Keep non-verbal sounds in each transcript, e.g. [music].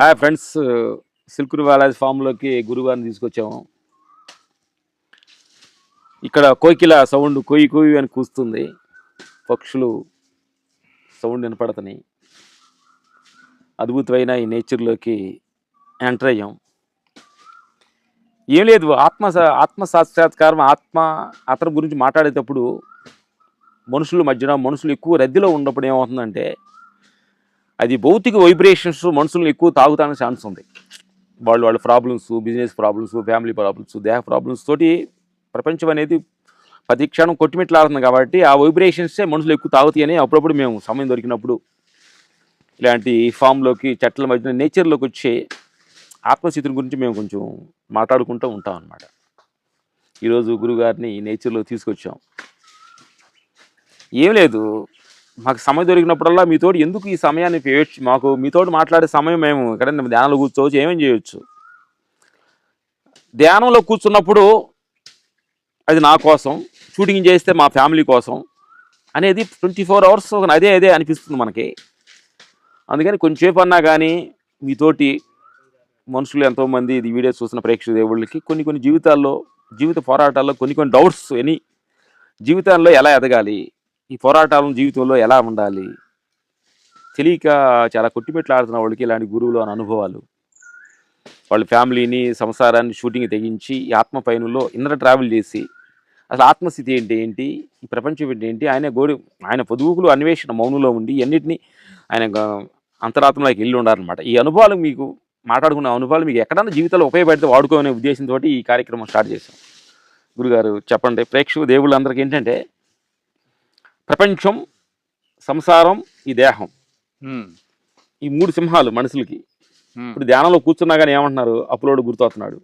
Hi friends silk వాలాజ్ ఫామ్లోకి గురువారిని తీసుకొచ్చాము. ఇక్కడ కోకిల సౌండ్ కొయ్యి కొయ్యి అని కూస్తుంది. పక్షులు సౌండ్ వినపడుతున్నాయి అద్భుతమైన ఈ నేచర్లోకి ఎంటర్ అయ్యాం. ఏం లేదు ఆత్మ సా- ఆత్మ సాక్షాత్కారం ఆత్మ అతని గురించి మాట్లాడేటప్పుడు మనుషుల మధ్యన మనుషులు ఎక్కువ రద్దీలో ఉన్నప్పుడు ఏమవుతుందంటే అది భౌతిక వైబ్రేషన్స్ మనుషులను ఎక్కువ తాగుతానే ఛాన్స్ ఉంది. వాళ్ళు వాళ్ళ problems business problems family problems దేహ ప్రాబ్లమ్స్ తోటి ప్రపంచం అనేది ప్రతి క్షణం కొట్టిమిట్లాడుతుంది కాబట్టి ఆ వైబ్రేషన్సే మనుషులు ఎక్కువ తాగుతాయని అప్పుడప్పుడు మేము సమయం దొరికినప్పుడు ఇలాంటి ఫామ్లోకి చెట్ల మధ్యన నేచర్లోకి వచ్చే ఆత్మస్థితిని గురించి మేము కొంచెం మాట్లాడుకుంటూ ఉంటాం అన్నమాట. ఈరోజు గురుగారిని ఈ నేచర్లో తీసుకొచ్చాం. ఏం లేదు మాకు సమయం దొరికినప్పుడల్లా మీతోటి ఎందుకు ఈ సమయాన్ని మాకు మీతోటి మాట్లాడే సమయం మేము ఎక్కడైనా ధ్యానంలో కూర్చోవచ్చు ఏమేం చేయొచ్చు? ధ్యానంలో కూర్చున్నప్పుడు అది నా కోసం షూటింగ్ చేస్తే మా ఫ్యామిలీ కోసం అనేది ట్వంటీ ఫోర్ అవర్స్ అదే అదే అనిపిస్తుంది మనకి. అందుకని కొంచెంసేపు అన్నా కానీ మీతోటి మనుషులు ఎంతోమంది ఇది వీడియో చూసిన ప్రేక్షక దేవుళ్ళకి కొన్ని కొన్ని జీవితాల్లో జీవిత పోరాటాల్లో కొన్ని కొన్ని డౌట్స్ ఎనీ జీవితాల్లో ఎలా ఎదగాలి? ఈ పోరాటాలను జీవితంలో ఎలా ఉండాలి? తెలియక చాలా కొట్టిపెట్లాడుతున్న వాళ్ళకి ఇలాంటి గురువులు అని అనుభవాలు. వాళ్ళ ఫ్యామిలీని సంసారాన్ని షూటింగ్ తెగించి ఈ ఆత్మ పయనంలో ఇన్నర ట్రావెల్ చేసి అసలు ఆత్మస్థితి ఏంటి ఏంటి ఈ ప్రపంచం ఏంటి ఏంటి ఆయన గోడి ఆయన పొదుగుకులు అన్వేషణ మౌనంలో ఉండి అన్నిటినీ ఆయన అంతరాత్మలోకి వెళ్ళి ఉండాలన్నమాట ఈ అనుభవాలు మీకు మాట్లాడుకున్న అనుభవాలు మీకు ఎక్కడన్నా జీవితంలో ఉపయోగపడితే వాడుకోనే ఉద్దేశంతో ఈ కార్యక్రమం స్టార్ట్ చేశాం. గురుగారు చెప్పండి. ప్రేక్షకు దేవుళ్ళందరికీ ఏంటంటే ప్రపంచం సంసారం ఈ దేహం. ఈ మూడు సింహాలు మనుషులకి. ఇప్పుడు ధ్యానంలో కూర్చున్నా కానీ ఏమంటున్నారు? అప్పులోడు గుర్తొస్తున్నాడు.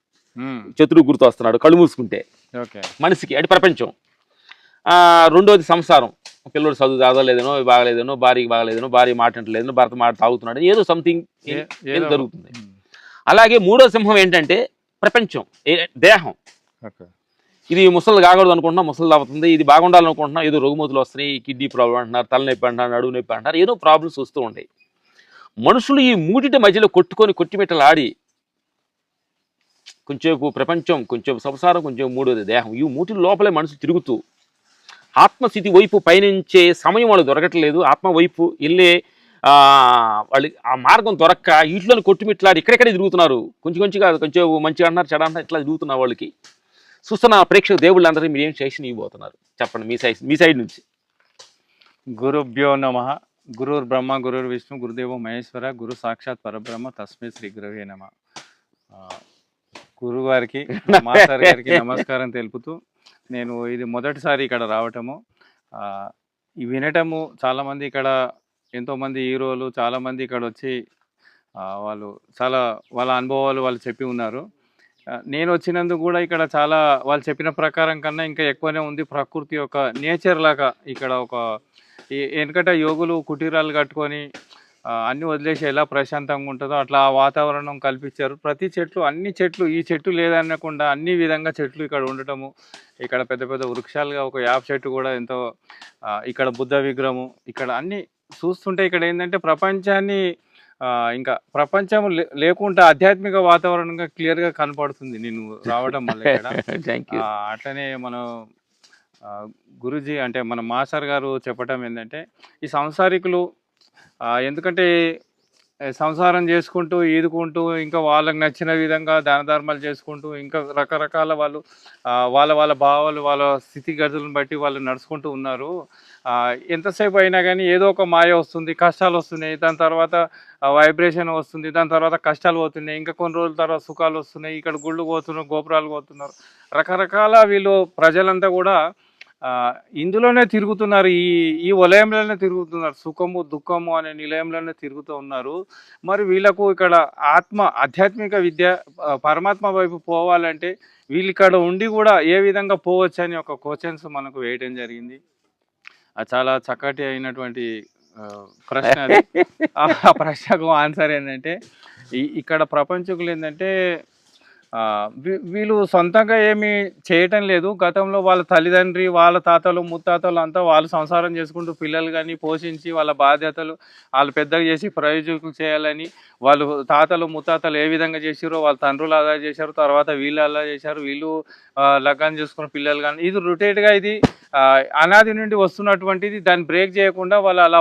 చతురు గుర్తొస్తున్నాడు. కళ్ళు మూసుకుంటే. మనిషికి అంటే ప్రపంచం. ఆ, రెండోది సంసారం. పిల్లోడు చదువు చదవలేదనో బాగలేదనో భార్యకి బాగలేదనో భార్య మాట వింటలేదనో భర్త మాట తాగుతున్నాడు ఏదో సంథింగ్ ఏదో జరుగుతుంది. అలాగే మూడో సింహం ఏంటంటే ప్రపంచం ఏ- దేహం. ఇది ముసలి కాకూడదు అనుకుంటున్నా ముసలి అవుతుంది ఇది బాగుండాలనుకుంటున్నా ఏదో రుగ్మతులు వస్తున్నాయి కిడ్నీ ప్రాబ్లం అంటున్నారు తలనొప్పి అంటున్నారు నడువు నొప్పి అంటున్నారు ఏదో ప్రాబ్లమ్స్ వస్తూ ఉంటాయి. మనుషులు ఈ మూడిటి మధ్యలో కొట్టుకొని కొట్టిమెట్టలాడి కొంచెంసేపు ప్రపంచం కొంచెం సంసారం కొంచెం మూడోది దేహం. ఈ మూటి లోపలే మనసు తిరుగుతూ ఆత్మస్థితి వైపు పయనించే సమయం వాళ్ళు దొరకట్లేదు. ఆత్మ వైపు వెళ్ళే వాళ్ళకి వాళ్ళు ఆ మార్గం దొరక్క వీటిలోని కొట్టుమిట్లాడి ఇక్కడెక్కడే తిరుగుతున్నారు? కొంచెం కొంచెంగా కొంచెం మంచిగా అంటున్నారు చెడ అంటున్నారు ఇట్లా తిరుగుతున్నారు వాళ్ళకి. చూస్తున్న ప్రేక్షక దేవుళ్ళందరికీ మీరు ఏం సజెషన్ ఇవ్వబోతున్నారు చెప్పండి మీ సైజ్ మీ సైడ్ నుంచి. గురుభ్యో నమ. గురుర్ బ్రహ్మ గురుర్ విష్ణు గురుదేవ మహేశ్వర గురు సాక్షాత్ పరబ్రహ్మ తస్మై శ్రీ గురవే నమ. ఆ, గురువారికి మాస్టర్ గారికి నమస్కారం తెలుపుతూ నేను ఇది మొదటిసారి ఇక్కడ రావటము. వినటము చాలామంది ఇక్కడ ఎంతోమంది హీరోలు చాలామంది ఇక్కడ వచ్చి వాళ్ళు చాలా వాళ్ళ అనుభవాలు వాళ్ళు చెప్పి ఉన్నారు. నేను వచ్చినందుకు కూడా ఇక్కడ చాలా వాళ్ళు చెప్పిన ప్రకారం కన్నా ఇంకా ఎక్కువనే ఉంది ప్రకృతి యొక్క నేచర్ లాగా ఇక్కడ ఒక ఈ- ఎందుకంటే యోగులు కుటీరాలు కట్టుకొని అన్నీ అన్ని వదిలేసి ఎలా ప్రశాంతంగా ఉంటుందో అట్లా ఆ వాతావరణం కల్పించారు. ప్రతి చెట్లు అన్ని చెట్లు ఈ చెట్టు లేదనకుండా అన్ని విధంగా చెట్లు ఇక్కడ ఉండటము ఇక్కడ పెద్ద పెద్ద వృక్షాలుగా ఒక యాప చెట్టు కూడా ఎంతో ఇక్కడ బుద్ధ విగ్రహము ఇక్కడ అన్ని చూస్తుంటే ఇక్కడ ఏంటంటే ప్రపంచాన్ని ఇంకా ప్రపంచం లేకుండా ఆధ్యాత్మిక వాతావరణంగా క్లియర్గా కనపడుతుంది. నేను రావడం [laughs] ఆ, అట్లనే మనం గురూజీ అంటే మన మాస్టర్ గారు చెప్పటం ఏంటంటే ఈ సంసారికులు ఎందుకంటే సంసారం చేసుకుంటూ ఈదుకుంటూ ఇంకా వాళ్ళకి నచ్చిన విధంగా దాన ధర్మాలు చేసుకుంటూ ఇంకా రకరకాల వాళ్ళు వాళ్ళ వాళ్ళ భావాలు వాళ్ళ స్థితిగతులను బట్టి వాళ్ళు నడుచుకుంటూ ఉన్నారు. ఎంతసేపు అయినా కానీ ఏదో ఒక మాయ వస్తుంది కష్టాలు వస్తున్నాయి దాని తర్వాత వైబ్రేషన్ వస్తుంది దాని తర్వాత కష్టాలు పోతున్నాయి ఇంకా కొన్ని రోజుల తర్వాత సుఖాలు వస్తున్నాయి ఇక్కడ గుళ్ళు పోతున్నారు గోపురాలు పోతున్నారు. రకరకాల వీళ్ళు ప్రజలంతా కూడా ఇందులోనే తిరుగుతున్నారు ఈ ఈ వలయంలోనే తిరుగుతున్నారు సుఖము దుఃఖము అనే నిలయంలోనే తిరుగుతూ ఉన్నారు. మరి వీళ్ళకు ఇక్కడ ఆత్మ ఆధ్యాత్మిక విద్య పరమాత్మ వైపు పోవాలంటే వీళ్ళు ఇక్కడ ఉండి కూడా ఏ విధంగా పోవచ్చు అని ఒక క్వశ్చన్స్ మనకు వేయడం జరిగింది. అది చాలా చక్కటి అయినటువంటి ప్రశ్న [laughs] ఆ ప్రశ్నకు ఆన్సర్ ఏంటంటే ఇక్కడ ప్రపంచకులు ఏంటంటే వీళ్ళు సొంతంగా ఏమి చేయటం లేదు. గతంలో వాళ్ళ తల్లిదండ్రి వాళ్ళ తాతలు ముత్తాతలు అంతా వాళ్ళు సంసారం చేసుకుంటూ పిల్లలు కానీ పోషించి వాళ్ళ బాధ్యతలు వాళ్ళు పెద్దగా చేసి ప్రయోజకులు చేయాలని వాళ్ళు తాతలు ముత్తాతలు ఏ విధంగా చేసారో వాళ్ళ తండ్రులు అలా చేశారు. తర్వాత వీళ్ళు అలా చేశారు. వీళ్ళు లగ్నం చేసుకున్న పిల్లలు కానీ ఇది రొటేట్గా ఇది అనాది నుండి వస్తున్నటువంటిది. దాన్ని బ్రేక్ చేయకుండా వాళ్ళు అలా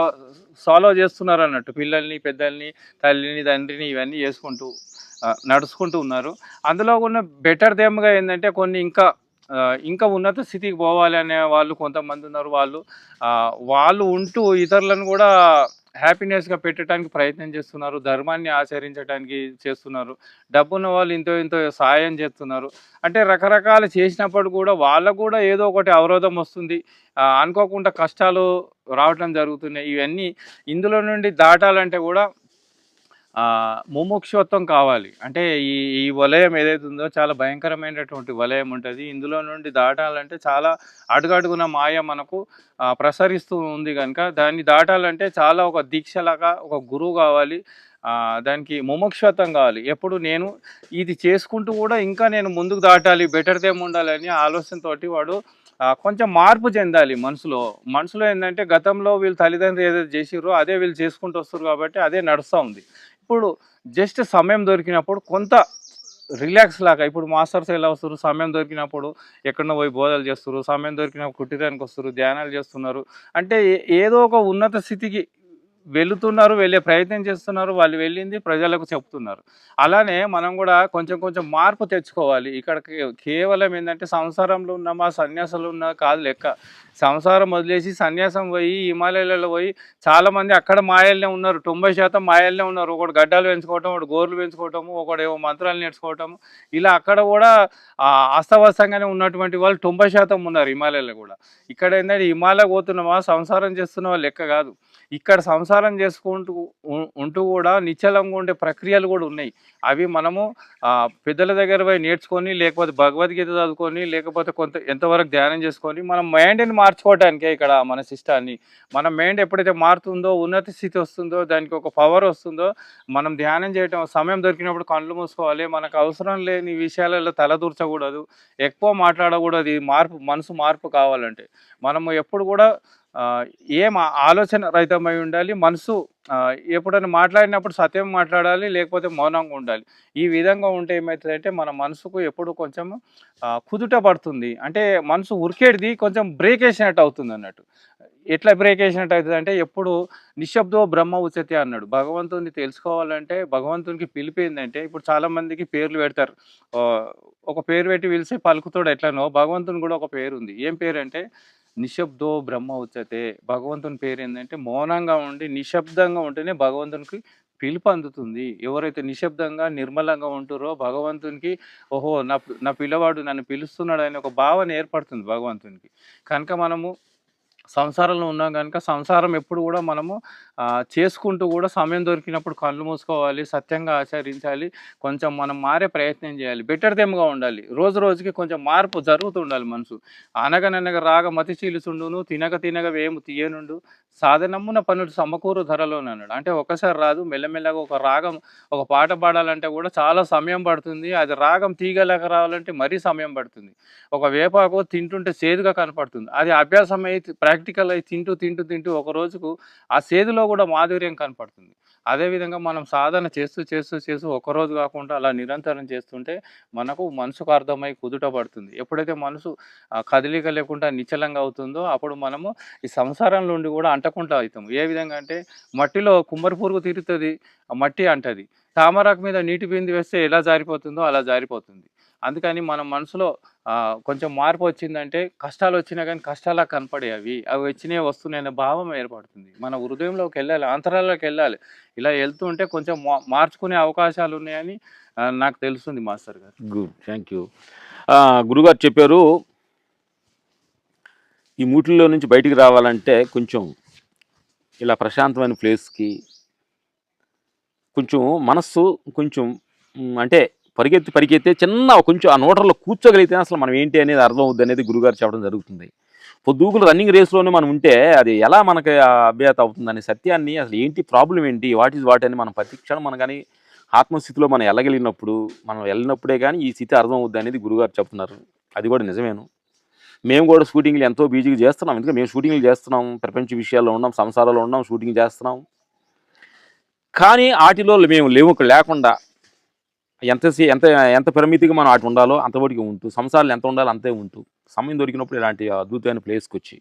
సాల్వ్ చేస్తున్నారు అన్నట్టు. పిల్లల్ని పెద్దల్ని తల్లిని తండ్రిని ఇవన్నీ చేసుకుంటూ. నడుచుకుంటూ ఉన్నారు. అందులో ఉన్న బెటర్ దేమ్గా ఏంటంటే కొన్ని ఇంకా ఇంకా ఉన్నత స్థితికి పోవాలి అనే వాళ్ళు కొంతమంది ఉన్నారు. వాళ్ళు వాళ్ళు ఉంటూ ఇతరులను కూడా హ్యాపీనెస్గా పెట్టడానికి ప్రయత్నం చేస్తున్నారు. ధర్మాన్ని ఆచరించడానికి చేస్తున్నారు. డబ్బున్న వాళ్ళు ఇంతో ఇంతో సాయం చేస్తున్నారు. అంటే రకరకాలు చేసినప్పుడు కూడా వాళ్ళకు కూడా ఏదో ఒకటి అవరోధం వస్తుంది. అనుకోకుండా కష్టాలు రావటం జరుగుతున్నాయి. ఇవన్నీ ఇందులో నుండి దాటాలంటే కూడా ముముక్షత్వం కావాలి. అంటే ఈ ఈ వలయం ఏదైతే ఉందో చాలా భయంకరమైనటువంటి వలయం ఉంటుంది. ఇందులో నుండి దాటాలంటే చాలా అడుగడుగున మాయ మనకు ప్రసరిస్తూ ఉంది కనుక దాన్ని దాటాలంటే చాలా ఒక దీక్షలాగా ఒక గురువు కావాలి. దానికి ముముక్షత్వం కావాలి. ఎప్పుడు నేను ఇది చేసుకుంటూ కూడా ఇంకా నేను ముందుకు దాటాలి బెటర్ దేమ్ ఉండాలని ఆలోచనతోటి వాడు కొంచెం మార్పు చెందాలి మనసులో. మనసులో ఏంటంటే గతంలో వీళ్ళు తల్లిదండ్రులు ఏదైతే చేసిరో అదే వీళ్ళు చేసుకుంటూ వస్తారు కాబట్టి అదే నడుస్తూ ఉంది. ఇప్పుడు జస్ట్ సమయం దొరికినప్పుడు కొంత రిలాక్స్ లాగా ఇప్పుడు మాస్టర్స్ ఎలా వస్తారు సమయం దొరికినప్పుడు ఎక్కడో పోయి బోధలు చేస్తారు సమయం దొరికినప్పుడు కుటీరానికి వస్తారు ధ్యానాలు చేస్తున్నారు. అంటే ఏదో ఒక ఉన్నత స్థితికి వెళుతున్నారు వెళ్ళే ప్రయత్నం చేస్తున్నారు వాళ్ళు వెళ్ళింది ప్రజలకు చెప్తున్నారు. అలానే మనం కూడా కొంచెం కొంచెం మార్పు తెచ్చుకోవాలి. ఇక్కడ కేవలం ఏంటంటే సంసారంలో ఉన్నామా సన్యాసాలు ఉన్న కాదు లెక్క. సంసారం వదిలేసి సన్యాసం పోయి హిమాలయాలలో పోయి చాలామంది అక్కడ మాయల్నే ఉన్నారు. తొంభై శాతం మాయల్నే ఉన్నారు. ఒకటి గడ్డాలు పెంచుకోవటం ఒకటి గోర్లు పెంచుకోవటము ఒకడు మంత్రాలు నేర్చుకోవటము. ఇలా అక్కడ కూడా అస్తవస్తంగానే ఉన్నటువంటి వాళ్ళు తొంభై శాతం ఉన్నారు హిమాలయాలు కూడా. ఇక్కడ ఏంటంటే హిమాలయ పోతున్నామా సంసారం చేస్తున్నావా లెక్క కాదు. ఇక్కడ సంసారం చేసుకుంటూ ఉంటూ కూడా నిశ్చలంగా ఉండే ప్రక్రియలు కూడా ఉన్నాయి. అవి మనము పెద్దల దగ్గర పోయి నేర్చుకొని లేకపోతే భగవద్గీత చదువుకొని లేకపోతే కొంత ఎంతవరకు ధ్యానం చేసుకొని మనం మైండ్ని మార్చుకోవటానికే ఇక్కడ మన సిస్టాన్ని. మన మైండ్ ఎప్పుడైతే మారుతుందో ఉన్నత స్థితి వస్తుందో దానికి ఒక పవర్ వస్తుందో మనం ధ్యానం చేయటం సమయం దొరికినప్పుడు కళ్ళు మూసుకోవాలి. మనకు అవసరం లేని విషయాలలో తలదూర్చకూడదు ఎక్కువ మాట్లాడకూడదు. మార్పు మనసు మార్పు కావాలంటే. మనము ఎప్పుడు కూడా ఏం ఆలోచన రహితమై ఉండాలి? మనసు ఎప్పుడైనా మాట్లాడినప్పుడు సత్యం మాట్లాడాలి లేకపోతే మౌనంగా ఉండాలి. ఈ విధంగా ఉంటే ఏమవుతుందంటే మన మనసుకు ఎప్పుడు కొంచెం కుదుట పడుతుంది. అంటే మనసు ఉరికేటిది కొంచెం బ్రేక్ వేసినట్టు అవుతుంది అన్నట్టు. ఎట్లా బ్రేక్ వేసినట్టు అవుతుంది అంటే ఎప్పుడు నిశ్శబ్దో బ్రహ్మ ఉచతి అన్నాడు. భగవంతుని తెలుసుకోవాలంటే భగవంతునికి పిలిపి ఏంటంటే ఇప్పుడు చాలామందికి పేర్లు పెడతారు. ఒక పేరు పెట్టి పిలిచి పలుకుతాడు ఎట్లనో భగవంతుని కూడా ఒక పేరు ఉంది ఏం పేరు అంటే నిశ్శబ్దో బ్రహ్మ ఉచతే భగవంతుని పేరు ఏంటంటే మౌనంగా ఉండి నిశ్శబ్దంగా ఉంటేనే భగవంతునికి పిలుపు అందుతుంది. ఎవరైతే నిశ్శబ్దంగా నిర్మలంగా ఉంటారో భగవంతునికి ఓహో నా నా పిల్లవాడు నన్ను పిలుస్తున్నాడు అనే ఒక భావన ఏర్పడుతుంది భగవంతునికి. కనుక మనము సంసారంలో ఉన్నాం కనుక సంసారం ఎప్పుడు కూడా మనము చేసుకుంటూ కూడా సమయం దొరికినప్పుడు కళ్ళు మూసుకోవాలి సత్యంగా ఆచరించాలి కొంచెం మనం మారే ప్రయత్నం చేయాలి. బెటర్ దెమ్గా ఉండాలి. రోజు రోజుకి కొంచెం మార్పు జరుగుతూ ఉండాలి మనసు. అనగననగ రాగ మతి చీలుచుండును తినక తినగ వేము తీయనుండు సాధనమ్మున పనులు సమకూరు ధరలోనే అన్నాడు. అంటే ఒకసారి రాదు మెల్లమెల్లగా ఒక రాగం ఒక పాట పాడాలంటే కూడా చాలా సమయం పడుతుంది. అది రాగం తీగలేక రావాలంటే మరీ సమయం పడుతుంది. ఒక వేపాకు తింటుంటే చేదుగా కనపడుతుంది. అది అభ్యాసం అయితే ప్రాక్టికల్ అయి తింటూ తింటూ తింటూ ఒక రోజుకు ఆ సేదులో కూడా మాధుర్యం కనపడుతుంది. అదేవిధంగా మనం సాధన చేస్తూ చేస్తూ చేస్తూ ఒకరోజు కాకుండా అలా నిరంతరం చేస్తుంటే మనకు మనసుకు అర్థమై కుదుట పడుతుంది. ఎప్పుడైతే మనసు కదలిక లేకుండా నిశ్చలంగా అవుతుందో అప్పుడు మనము ఈ సంసారంలో ఉండి కూడా అంటకుండా అవుతాం ఏ విధంగా అంటే మట్టిలో కుమ్మరి పురుగు తిరుగుతుంది మట్టి అంటది. తామరాకు మీద నీటి బింది వేస్తే ఎలా జారిపోతుందో అలా జారిపోతుంది. అందుకని మన మనసులో కొంచెం మార్పు వచ్చిందంటే కష్టాలు వచ్చినా కానీ కష్టాలా కనపడే అవి. అవి వచ్చినాయి వస్తున్నాయనే భావం ఏర్పడుతుంది. మన హృదయంలోకి వెళ్ళాలి అంతరాల్లోకి వెళ్ళాలి. ఇలా వెళ్తుంటే కొంచెం మా- మార్చుకునే అవకాశాలు ఉన్నాయని నాకు తెలుస్తుంది మాస్టర్ గారు. గుడ్ థ్యాంక్ యూ గురుగారు చెప్పారు ఈ మూటిల్లో నుంచి బయటికి రావాలంటే కొంచెం ఇలా ప్రశాంతమైన ప్లేస్కి కొంచెం మనస్సు కొంచెం అంటే పరిగెత్తి పరిగెత్తే చిన్న కొంచెం ఆ నోటర్లో కూర్చోగలిగితే అసలు మనం ఏంటి అనేది అర్థం అవుద్ది అనేది గురుగారు చెప్పడం జరుగుతుంది. పొద్దుగులు రన్నింగ్ రేస్లోనే మనం ఉంటే అది ఎలా మనకి ఆ అభ్యాత సత్యాన్ని అసలు ఏంటి ప్రాబ్లం ఏంటి? వాట్ ఈజ్ వాట్ అని మనం ప్రతిక్షణం మన మనం కానీ ఆత్మస్థితిలో మనం వెళ్ళగలిగినప్పుడు మనం వెళ్ళినప్పుడే కానీ ఈ స్థితి అర్థం అవుద్ది అనేది గురుగారు చెప్తున్నారు. అది కూడా నిజమేను. మేము కూడా షూటింగ్లు ఎంతో బిజీగా చేస్తున్నాం. ఎందుకంటే మేము షూటింగ్లు చేస్తున్నాం. ప్రపంచ విషయాల్లో ఉన్నాం. సంసారాల్లో ఉన్నాం. షూటింగ్ చేస్తున్నాం. కానీ ఆటిలో మేము లేవు. లేకుండా ఎంత ఎంత ఎంత పరిమితిగా మనం అటు ఉండాలో అంతవరకు ఉంటూ సంసారాలు ఎంత ఉండాలో అంతే ఉంటూ సమయం దొరికినప్పుడు ఇలాంటి అద్భుతమైన ప్లేస్కి వచ్చి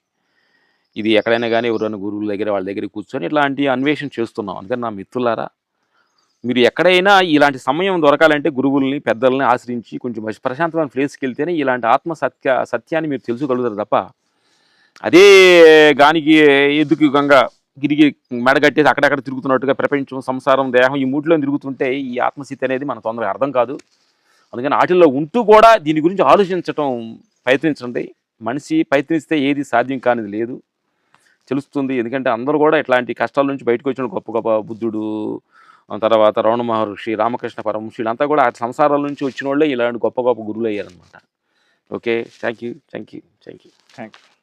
ఇది ఎక్కడైనా కానీ ఎవరైనా గురువుల దగ్గర వాళ్ళ దగ్గర కూర్చొని ఇట్లాంటి అన్వేషణ చేస్తున్నాం. అందుకని నా మిత్రులారా మీరు ఎక్కడైనా ఇలాంటి సమయం దొరకాలంటే గురువుల్ని పెద్దల్ని ఆశ్రయించి కొంచెం ప్రశాంతమైన ప్లేస్కి వెళ్తేనే ఇలాంటి ఆత్మ సత్య సత్యాన్ని మీరు తెలుసుకోగలుగుతారు తప్ప అదే గానికి ఎద్దుకు గంగ గిరిగి మెడగట్టేసి అక్కడక్కడ తిరుగుతున్నట్టుగా ప్రపంచం సంసారం దేహం ఈ మూటిలో తిరుగుతుంటే ఈ ఆత్మస్థితి అనేది మన తొందరగా అర్థం కాదు. అందుకని వాటిల్లో ఉంటూ కూడా దీని గురించి ఆలోచించటం ప్రయత్నించండి. మనిషి ప్రయత్నిస్తే ఏది సాధ్యం కానిది లేదు. తెలుస్తుంది. ఎందుకంటే అందరూ కూడా ఇట్లాంటి కష్టాల నుంచి బయటకు వచ్చిన గొప్ప గొప్ప బుద్ధుడు తర్వాత రమణ మహర్షి రామకృష్ణ పరమహంస వీళ్ళంతా కూడా ఆ సంసారాల నుంచి వచ్చిన వాళ్ళే ఇలాంటి గొప్ప గొప్ప గురువులు అయ్యారనమాట okay. Thank you thank you thank you thank you